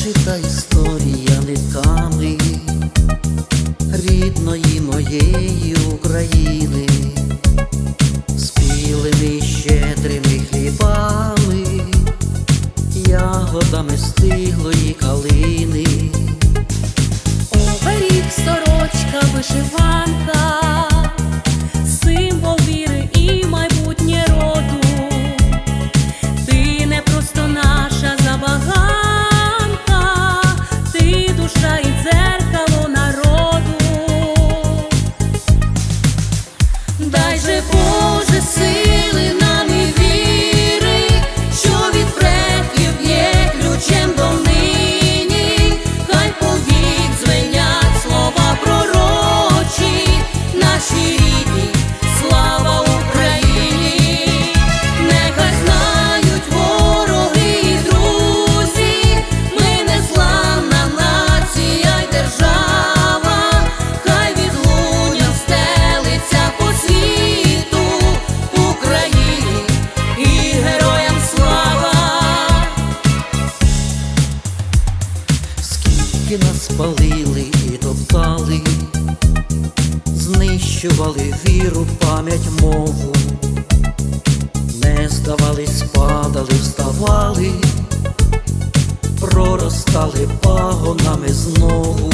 вишита історія нитками рідної моєї України, спілими щедрими хлібами, ягодами стиглої калини, оберіг сорочка вишиванка. Квітки нас палили і топтали, знищували віру, пам'ять мову, не здавались, падали, вставали, проростали пагонами знову.